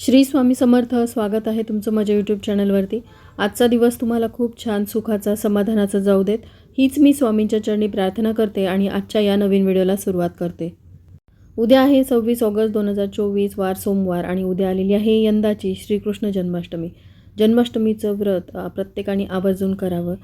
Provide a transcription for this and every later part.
श्री स्वामी समर्थ स्वागत आहे तुमचं माझ्या यूट्यूब चॅनलवरती आजचा दिवस तुम्हाला खूप छान सुखाचा समाधानाचा जाऊ देत. हीच मी स्वामींच्या चरणी प्रार्थना करते आणि आजच्या या नवीन व्हिडिओला सुरुवात करते. उद्या आहे सव्वीस ऑगस्ट दोन हजार चोवीस वार सोमवार आणि उद्या आलेली आहे यंदाची श्रीकृष्ण जन्माष्टमी. जन्माष्टमीचं व्रत प्रत्येकाने आवर्जून करावं.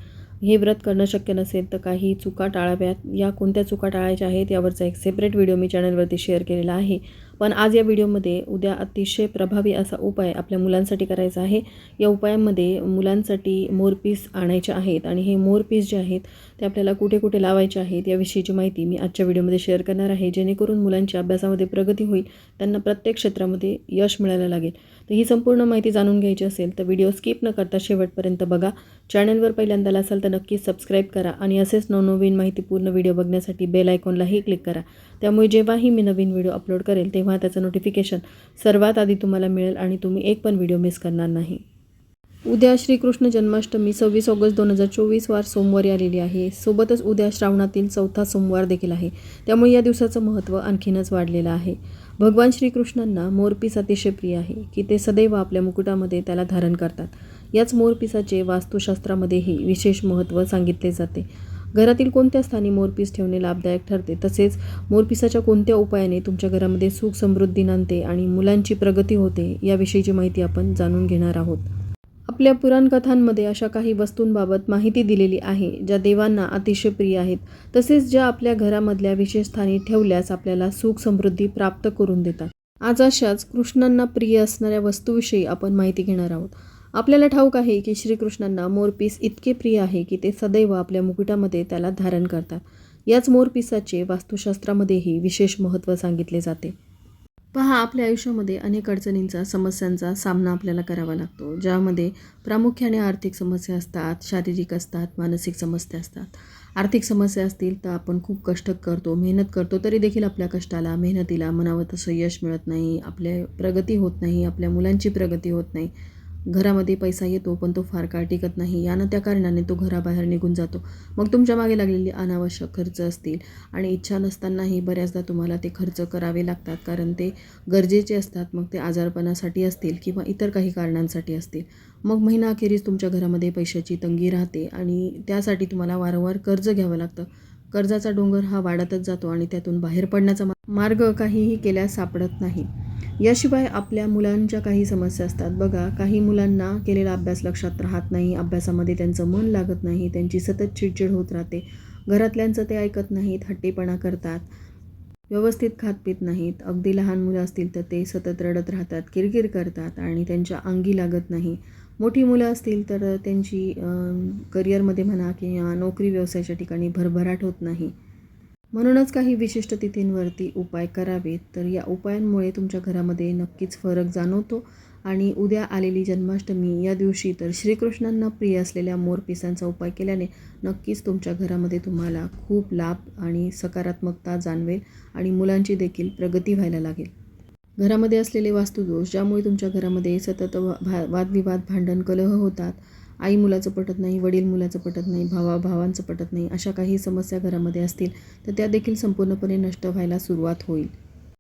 हे व्रत करणं शक्य नसेल तर काही चुका टाळाव्यात. या कोणत्या चुका टाळायच्या आहेत यावरचा एक सेपरेट व्हिडिओ मी चॅनलवरती शेअर केलेला आहे. पण आज या व्हिडिओमध्ये उद्या अतिशय प्रभावी असा उपाय आपल्या मुलांसाठी करायचा आहे. या उपायामध्ये मुलांसाठी मोरपीस आणायचे आहेत आणि हे मोरपीस जे आहेत ते आपल्याला कुठे कुठे लावायचे आहेत याविषयीची माहिती मी आजच्या व्हिडिओमध्ये शेअर करणार आहे. जेणेकरून मुलांच्या अभ्यासामध्ये प्रगती होईल त्यांना प्रत्येक क्षेत्रामध्ये यश मिळायला लागेल. तर ही संपूर्ण माहिती जाणून घ्यायची असेल तर व्हिडिओ स्किप न करता शेवटपर्यंत बघा. चॅनलवर पहिल्यांदा असाल तर नक्की सबस्क्राईब करा आणि असेच नवनवीन माहितीपूर्ण व्हिडिओ बघण्यासाठी बेल आयकॉनलाही क्लिक करा. त्यामुळे जेव्हाही मी नवीन व्हिडिओ अपलोड करेल तेव्हा त्याचं नोटिफिकेशन सर्वात आधी तुम्हाला मिळेल आणि तुम्ही एक पण व्हिडिओ मिस करणार नाही. उद्या श्रीकृष्ण जन्माष्टमी सव्वीस ऑगस्ट दोन हजार चोवीस वार सोमवारी आलेली आहे. सोबतच उद्या श्रावणातील चौथा सोमवार देखील आहे. त्यामुळे या दिवसाचं महत्त्व आणखीनच वाढलेलं आहे. भगवान श्रीकृष्णांना मोरपीस अतिशय प्रिय आहे की ते सदैव आपल्या मुकुटामध्ये त्याला धारण करतात. याच मोरपिसाचे वास्तुशास्त्रामध्येही विशेष महत्त्व सांगितले जाते. घरातील कोणत्या स्थानी मोरपीस ठेवणे लाभदायक ठरते? तसेच मोरपिसाच्या कोणत्या उपायाने तुमच्या घरामध्ये सुख समृद्धी नांदते आणि मुलांची प्रगती होते याविषयीची माहिती आपण जाणून घेणार आहोत. आपल्या पुराणकथांमध्ये अशा काही वस्तूंबाबत माहिती दिलेली आहे ज्या देवांना अतिशय प्रिय आहेत. तसेच ज्या आपल्या घरामधल्या विशेष स्थानी ठेवल्यास आपल्याला सुख समृद्धी प्राप्त करून देतात. आज अशाच कृष्णांना प्रिय असणाऱ्या वस्तूविषयी आपण माहिती घेणार आहोत. आपल्याला ठाऊक आहे की श्रीकृष्णांना मोरपीस इतके प्रिय आहे की ते सदैव आपल्या मुकुटामध्ये त्याला धारण करतात. याच मोरपिसाचे वास्तुशास्त्रामध्येही विशेष महत्त्व सांगितले जाते. पहा आपल्या आयुष्यामध्ये अनेक अडचणींचा समस्यांचा सामना आपल्याला करावा लागतो ज्यामध्ये प्रामुख्याने आर्थिक समस्या असतात शारीरिक असतात मानसिक समस्या असतात. आर्थिक समस्या असतील तर आपण खूप कष्ट करतो मेहनत करतो तरी देखील आपल्या कष्टाला मेहनतीला मनावं तसं यश मिळत नाही आपल्या प्रगती होत नाही आपल्या मुलांची प्रगती होत नाही. घरामध्ये पैसा येतो पण तो फार काळ टिकत नाही. यानं त्या कारणाने तो घराबाहेर निघून जातो. मग तुमच्या मागे लागलेली अनावश्यक खर्च असतील आणि इच्छा नसतानाही बऱ्याचदा तुम्हाला ते खर्च करावे लागतात कारण ते गरजेचे असतात. मग ते आजारपणासाठी असतील किंवा इतर काही कारणांसाठी असतील. मग महिनाअखेरीस तुमच्या घरामध्ये पैशाची तंगी राहते आणि त्यासाठी तुम्हाला वारंवार कर्ज घ्यावं लागतं. कर्जाचा डोंगर हा वाढतच जातो आणि त्यातून बाहेर पडण्याचा मार्ग काहीही केल्यास सापडत नाही. याशिवाय आपल्या मुलांच्या काही समस्या असतात. बघा काही मुलांना केलेला अभ्यास लक्षात राहत नाही अभ्यासामध्ये त्यांचं मन लागत नाही त्यांची सतत चिडचिड होत राहते घरातल्यांचं ते ऐकत नाहीत हट्टीपणा करतात व्यवस्थित खात पित नाहीत. अगदी लहान मुलं असतील तर ते सतत रडत राहतात किरकिर करतात आणि त्यांच्या अंगी लागत नाही. मोठी मुलं असतील तर त्यांची करिअरमध्ये म्हणा किंवा नोकरी व्यवसायाच्या ठिकाणी भरभराट होत नाही. म्हणूनच काही विशिष्ट तिथींवरती उपाय करावेत तर या उपायांमुळे तुमच्या घरामध्ये नक्कीच फरक जाणवतो. आणि उद्या आलेली जन्माष्टमी या दिवशी तर श्रीकृष्णांना प्रिय असलेल्या मोरपिसांचा उपाय केल्याने नक्कीच तुमच्या घरामध्ये तुम्हाला खूप लाभ आणि सकारात्मकता जाणवेल आणि मुलांची देखील प्रगती व्हायला लागेल. घरामध्ये असलेले वास्तुदोष ज्यामुळे तुमच्या घरामध्ये सतत वा भा वादविवाद भांडण कलह होतात आई मुलाचं पटत नाही वडील मुलाचं पटत नाही भावा भावांचं पटत नाही अशा काही समस्या घरामध्ये असतील तर त्या देखील संपूर्णपणे नष्ट व्हायला सुरुवात होईल.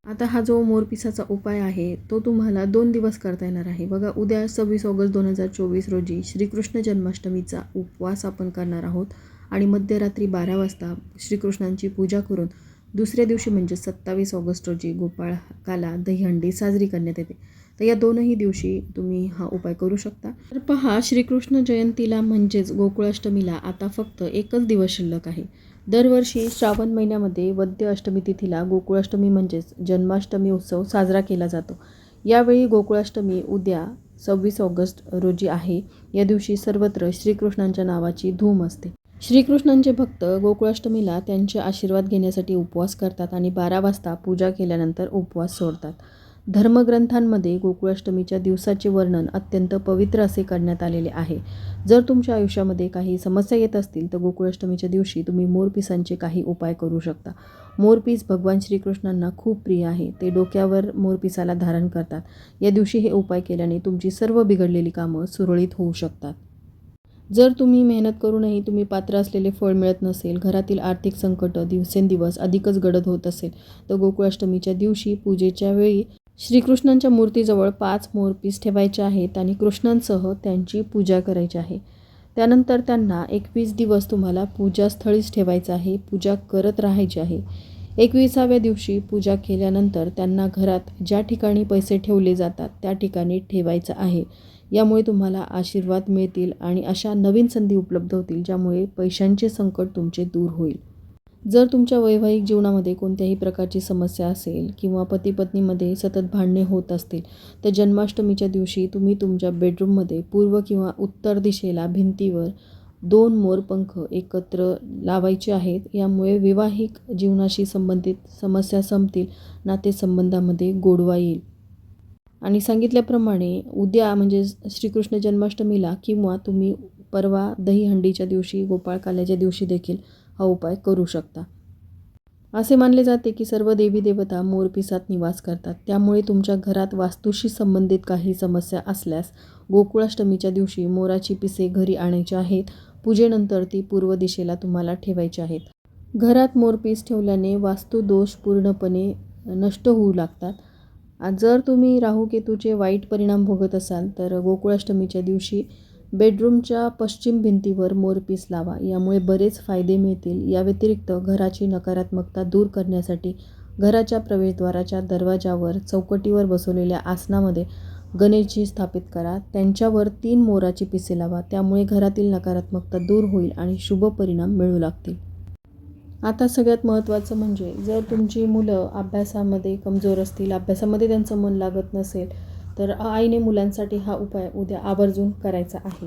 आता हा जो मोरपिसाचा उपाय आहे तो तुम्हाला दोन दिवस करता येणार आहे. बघा उद्या सव्वीस ऑगस्ट दोन हजार चोवीस रोजी श्रीकृष्ण जन्माष्टमीचा उपवास आपण करणार आहोत आणि मध्यरात्री बारा वाजता श्रीकृष्णांची पूजा करून दुसऱ्या दिवशी म्हणजे सत्तावीस ऑगस्ट रोजी गोपाळकाला दहीहंडी साजरी करण्यात येते. तर या दोनही दिवशी तुम्ही हा उपाय करू शकता. तर पहा श्रीकृष्ण जयंतीला म्हणजेच गोकुळाष्टमीला आता फक्त एकच दिवस शिल्लक आहे. दरवर्षी श्रावण महिन्यामध्ये वद्य अष्टमी तिथीला गोकुळाष्टमी म्हणजेच जन्माष्टमी उत्सव साजरा केला जातो. यावेळी गोकुळाष्टमी उद्या सव्वीस ऑगस्ट रोजी आहे. या दिवशी सर्वत्र श्रीकृष्णांच्या नावाची धूम असते. श्रीकृष्णांचे भक्त गोकुळाष्टमीला त्यांचे आशीर्वाद घेण्यासाठी उपवास करतात आणि बारा वाजता पूजा केल्यानंतर उपवास सोडतात. धर्मग्रंथांमध्ये गोकुळाष्टमीच्या दिवसाचे वर्णन अत्यंत पवित्र असे करण्यात आलेले आहे. जर तुमच्या आयुष्यामध्ये काही समस्या येत असतील तर गोकुळाष्टमीच्या दिवशी तुम्ही मोरपिसांचे काही उपाय करू शकता. मोरपीस भगवान श्रीकृष्णांना खूप प्रिय आहे. ते डोक्यावर मोरपिसाला धारण करतात. या दिवशी हे उपाय केल्याने तुमची सर्व बिघडलेली कामं सुरळीत होऊ शकतात. जर तुम्ही मेहनत करूनही तुम्ही पात्र असलेले फळ मिळत नसेल घरातील आर्थिक संकट दिवसेंदिवस अधिकच गडद होत असेल तर गोकुळाष्टमीच्या दिवशी पूजेच्या वेळी श्रीकृष्णांच्या मूर्तीजवळ पाच मोरपीस ठेवायचे आहेत आणि कृष्णांसह त्यांची पूजा करायची आहे. त्यानंतर त्यांना एकवीस दिवस तुम्हाला पूजास्थळीच ठेवायचं आहे पूजा करत राहायची आहे. एकविसाव्या दिवशी पूजा केल्यानंतर त्यांना घरात ज्या ठिकाणी पैसे ठेवले जातात त्या ठिकाणी ठेवायचं आहे. यामुळे तुम्हाला आशीर्वाद मिळतील आणि अशा नवीन संधी उपलब्ध होतील ज्यामुळे पैशांचे संकट तुमचे दूर होईल. जर तुमच्या वैवाहिक जीवनामध्ये कोणत्याही प्रकारची समस्या असेल किंवा पती पत्नीमध्ये सतत भांडणे होत असतील तर जन्माष्टमीच्या दिवशी तुम्ही तुमच्या बेडरूममध्ये पूर्व किंवा उत्तर दिशेला भिंतीवर दोन मोरपंख एकत्र लावायचे आहेत. यामुळे वैवाहिक जीवनाशी संबंधित समस्या संपतील नातेसंबंधामध्ये गोडवा येईल. आणि सांगितल्याप्रमाणे उद्या म्हणजे श्रीकृष्ण जन्माष्टमीला किंवा तुम्ही परवा दहीहंडीच्या दिवशी गोपाळकाल्याच्या दिवशी देखील हा उपाय करू शकता. असे मानले जाते की सर्व देवी देवता मोरपिसात निवास करतात. त्यामुळे तुमच्या घरात वास्तूशी संबंधित काही समस्या असल्यास गोकुळाष्टमीच्या दिवशी मोराची पिसे घरी आणायची आहेत. पूजेनंतर ती पूर्व दिशेला तुम्हाला ठेवायची आहेत. घरात मोरपीस ठेवल्याने वास्तुदोष पूर्णपणे नष्ट होऊ लागतात. जर तुम्ही राहुकेतूचे वाईट परिणाम भोगत असाल तर गोकुळाष्टमीच्या दिवशी बेडरूमच्या पश्चिम भिंतीवर मोरपीस लावा. यामुळे बरेच फायदे मिळतील. या व्यतिरिक्त घराची नकारात्मकता दूर करण्यासाठी घराच्या प्रवेशद्वाराच्या दरवाजावर चौकटीवर बसवलेल्या आसनामध्ये गणेशजी स्थापित करा. त्यांच्यावर तीन मोराची पिसे लावा. त्यामुळे घरातील नकारात्मकता दूर होईल आणि शुभ परिणाम मिळू लागतील. आता सगळ्यात महत्त्वाचं म्हणजे जर तुमची मुलं अभ्यासामध्ये कमजोर असतील अभ्यासामध्ये त्यांचं मन लागत नसेल तर आईने मुलांसाठी हा उपाय उद्या आवर्जून करायचा आहे.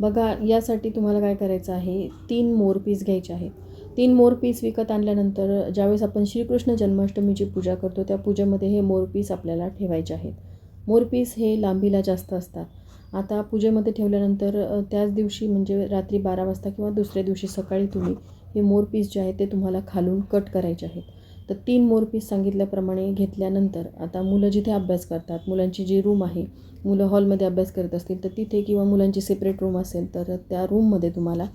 बघा यासाठी तुम्हाला काय करायचं आहे? तीन मोरपीस घ्यायचे आहेत. तीन मोरपीस विकत आणल्यानंतर ज्यावेळेस आपण श्रीकृष्ण जन्माष्टमीची पूजा करतो त्या पूजेमध्ये हे मोरपीस आपल्याला ठेवायचे आहेत. मोरपीस हे लांबीला जास्त असतात. आता पूजेमध्ये ठेवल्यानंतर त्याच दिवशी म्हणजे रात्री बारा वाजता किंवा दुसऱ्या दिवशी सकाळी तुम्ही हे मोरपीस जे आहेत ते तुम्हाला खालून कट करायचे आहेत. तर तीन मोरपीस सांगितल्याप्रमाणे घेतल्यानंतर आता मुलं जिथे अभ्यास करतात मुलांची जी रूम आहे मुलं हॉलमध्ये अभ्यास करत असतील तर तिथे किंवा मुलांची सेपरेट रूम असेल तर त्या रूममध्ये तुम्हाला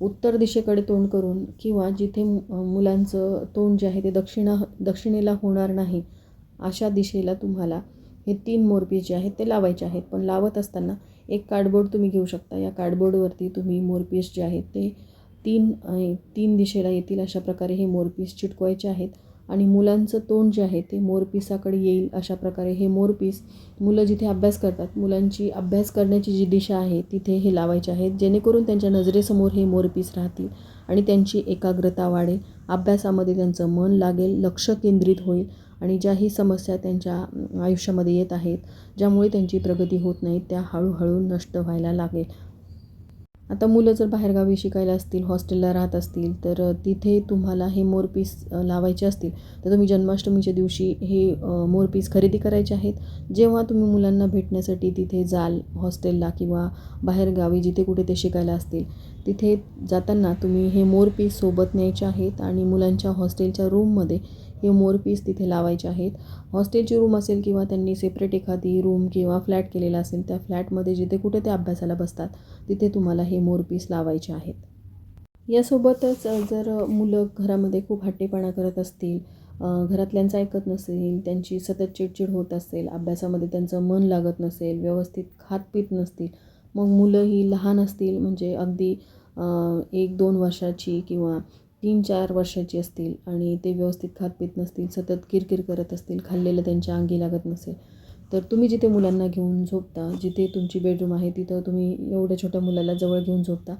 उत्तर दिशेकडे तोंड करून किंवा जिथे मुलांचं तोंड जे आहे ते दक्षिणा दक्षिणेला होणार नाही अशा दिशेला तुम्हाला हे तीन मोरपीस जे आहेत ते लावायचे आहेत. पण लावत असताना एक कार्डबोर्ड तुम्ही घेऊ शकता. या कार्डबोर्डवरती तुम्ही मोरपीस जे आहेत ते तीन तीन दिशेला येतील अशा प्रकारे हे मोरपीस चिटकवायचे आहेत. आणि मुलांचं तोंड जे आहे ते मोरपिसाकडे येईल अशा प्रकारे हे मोरपीस मुलं जिथे अभ्यास करतात मुलांची अभ्यास करण्याची जी दिशा आहे तिथे हे लावायचे आहेत. जेणेकरून त्यांच्या नजरेसमोर हे मोरपीस राहतील आणि त्यांची एकाग्रता वाढेल. अभ्यासामध्ये त्यांचं मन लागेल लक्ष केंद्रित होईल आणि ज्याही समस्या त्यांच्या आयुष्यामध्ये येत आहेत ज्यामुळे त्यांची प्रगती होत नाही त्या हळूहळू नष्ट व्हायला लागेल. आता मुलं जर बाहेरगावी शिकायला असतील हॉस्टेलला राहत असतील तर तिथे तुम्हाला हे मोरपीस लावायचे असतील. तर तुम्ही जन्माष्टमीच्या दिवशी हे मोरपीस खरेदी करायचे आहेत. जेव्हा तुम्ही मुलांना भेटण्यासाठी तिथे जाल हॉस्टेलला किंवा बाहेरगावी जिथे कुठे ते शिकायला असतील तिथे जाताना तुम्ही हे मोरपीस सोबत न्यायचे आहेत आणि मुलांच्या हॉस्टेलच्या रूममध्ये हे मोरपीस तिथे लावायचे आहेत. हॉस्टेलची रूम असेल किंवा त्यांनी सेपरेट एखादी रूम किंवा फ्लॅट केलेला असेल त्या फ्लॅटमध्ये जिथे कुठे ते अभ्यासाला बसतात तिथे तुम्हाला हे मोरपीस लावायचे आहेत. यासोबतच जर मुलं घरामध्ये खूप हट्टेपणा करत असतील घरातल्यांचं ऐकत नसेल त्यांची सतत चिडचिड होत असेल अभ्यासामध्ये त्यांचं मन लागत नसेल व्यवस्थित खात पीत नसतील मग मुलं ही लहान असतील म्हणजे अगदी एक दोन वर्षाची किंवा तीन चार वर्षाची असतील आणि ते व्यवस्थित खात पीत नसतील सतत किरकिर करत असतील खाल्लेलं त्यांच्या अंगी लागत नसेल तर तुम्ही जिथे मुलांना घेऊन झोपता जिथे तुमची बेडरूम आहे तिथं तुम्ही एवढ्या छोट्या मुलाला जवळ घेऊन झोपता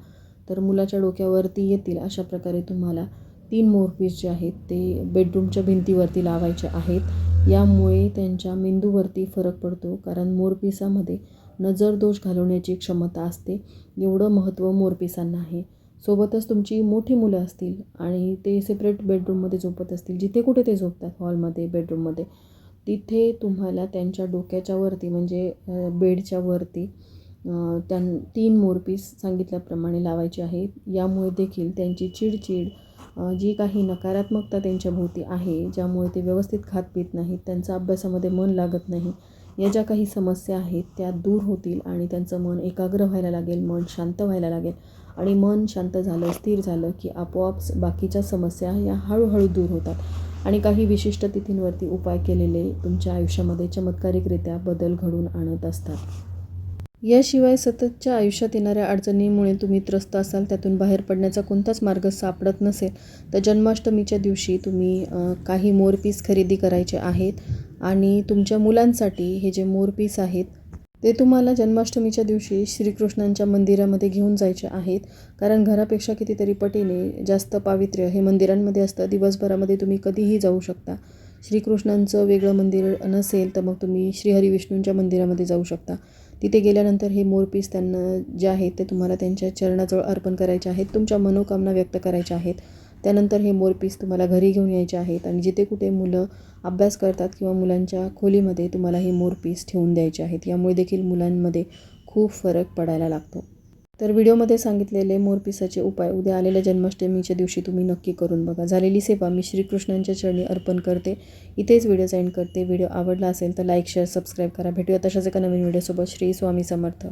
तर मुलाच्या डोक्यावरती येतील अशा प्रकारे तुम्हाला तीन मोरपीस जे आहेत ते बेडरूमच्या भिंतीवरती लावायचे आहेत. यामुळे त्यांच्या मेंदूवरती फरक पडतो कारण मोरपिसामध्ये नजरदोष घालवण्याची क्षमता असते. एवढं महत्त्व मोरपिसांना आहे. सोबतच तुमची मोठी मुलं असतील आणि ते सेपरेट बेडरूममध्ये झोपत असतील जिथे कुठे ते झोपतात हॉलमध्ये बेडरूममध्ये तिथे तुम्हाला त्यांच्या डोक्याच्या वरती म्हणजे बेडच्या वरती त्यां तीन मोरपीस सांगितल्याप्रमाणे लावायचे आहेत यामुळे देखील त्यांची चिडचिड जी काही नकारात्मकता त्यांच्याभोवती आहे ज्यामुळे ते व्यवस्थित खात पित नाहीत त्यांचा अभ्यासामध्ये मन लागत नाही या ज्या काही समस्या आहेत त्या दूर होतील आणि त्यांचं मन एकाग्र व्हायला लागेल मन शांत व्हायला लागेल. आणि मन शांत झालं स्थिर झालं की आपोआप बाकीच्या समस्या या हळूहळू दूर होतात. आणि काही विशिष्ट तिथींवरती उपाय केलेले तुमच्या आयुष्यामध्ये चमत्कारिकरित्या बदल घडून आणत असतात. याशिवाय सततच्या आयुष्यात येणाऱ्या अडचणीमुळे तुम्ही त्रस्त असाल त्यातून बाहेर पडण्याचा कोणताच मार्ग सापडत नसेल तर जन्माष्टमीच्या दिवशी तुम्ही काही मोरपीस खरेदी करायचे आहेत आणि तुमच्या मुलांसाठी हे जे मोरपीस आहेत ते तुम्हाला जन्माष्टमीच्या दिवशी श्रीकृष्णांच्या मंदिरामध्ये घेऊन जायचे आहेत. कारण घरापेक्षा कितीतरी पटीने जास्त पावित्र्य हे मंदिरांमध्ये असतं. दिवसभरामध्ये तुम्ही कधीही जाऊ शकता. श्रीकृष्णांचं वेगळं मंदिर नसेल तर मग तुम्ही श्रीहरी विष्णूंच्या मंदिरामध्ये जाऊ शकता. तिथे गेल्यानंतर हे मोरपीस त्यांना जे आहेत ते तुम्हाला त्यांच्या चरणाजवळ अर्पण करायचे आहेत. तुमच्या मनोकामना व्यक्त करायच्या आहेत. त्यानंतर हे मोरपीस तुम्हाला घरी घेऊन यायचे आहेत आणि जिथे कुठे मुलं अभ्यास करतात किंवा मुलांच्या खोलीमध्ये तुम्हाला हे मोरपीस ठेवून द्यायचे आहेत. यामुळे देखील मुलांमध्ये खूप फरक पडायला लागतो. तर व्हिडिओमध्ये सांगितलेले मोरपिसाचे उपाय उद्या आलेल्या जन्माष्टमीच्या दिवशी तुम्ही नक्की करून बघा. झालेली सेवा मी श्रीकृष्णांच्या चरणी अर्पण करते. इथेच व्हिडिओ सेंड करते. व्हिडिओ आवडला असेल तर लाईक शेअर सबस्क्राईब करा. भेटूया तशाच एका नवीन व्हिडिओसोबत. श्री स्वामी समर्थ.